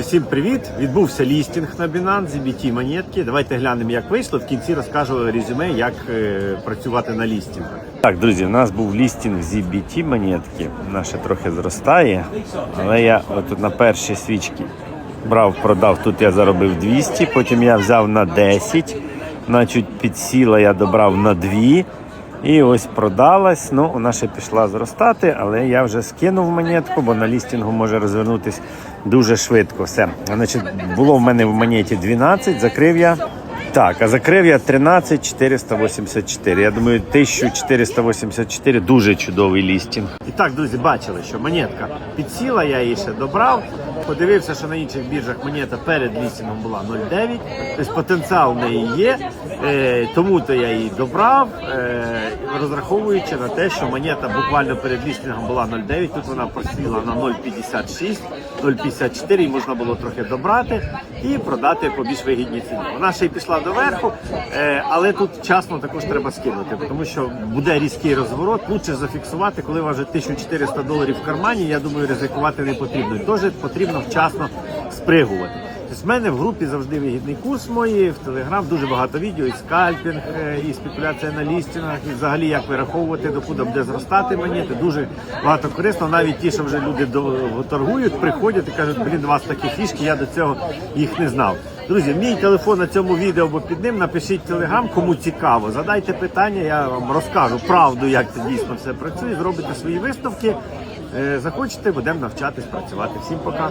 Всім привіт! Відбувся лістінг на Binance, ZBT монетки. Давайте глянемо, як вийшло. В кінці розкажу резюме, як е, працювати на лістінгах. Так, друзі, у нас був лістінг ZBT монетки. Наша трохи зростає, але я отут на перші свічки брав, продав. Тут я заробив 200, потім я взяв на 10, значить підсіла, я добрав на 2. І ось продалась. Ну, вона ще пішла зростати, але я вже скинув монетку, бо на лістінгу може розвернутись дуже швидко. Все. Значить, було в мене в монеті 12, закрив я. Так, а закрив я 13 484. Я думаю, 1484 дуже чудовий лістінг. І так, друзі, бачили, що монетка підсіла, я її ще добрав. Подивився, що на інших біржах монета перед лістінгом була 0,9. Тобто потенціал в неї є. Е, тому то я її добрав, е, розраховуючи на те, що монета буквально перед лістінгом була 0,9. Тут вона просіла на 0,56, 0,54, і можна було трохи добрати і продати по більш вигідній ціні. Вона ще й пішла доверху, е, але тут вчасно також треба скинути, тому що буде різкий розворот. Лучше зафіксувати, коли у вас вже 1400 доларів в кармані. Я думаю, ризикувати не потрібно. Теж потрібно вчасно спригувати. Тобто в мене в групі завжди вигідний курс мої, в Телеграм дуже багато відео, і скальпінг, е, і спекуляція на лістінах, і взагалі як вираховувати, докуди буде зростати монети. Дуже багато корисно. Навіть ті, що вже люди торгують, приходять і кажуть, блін, у вас такі фішки, я до цього їх не знав. Друзі, мій телефон на цьому відео або під ним. Напишіть телеграм, кому цікаво. Задайте питання, я вам розкажу правду, як це дійсно все працює. Зробите свої виставки. Е, Захочете, будемо навчатись працювати. Всім пока.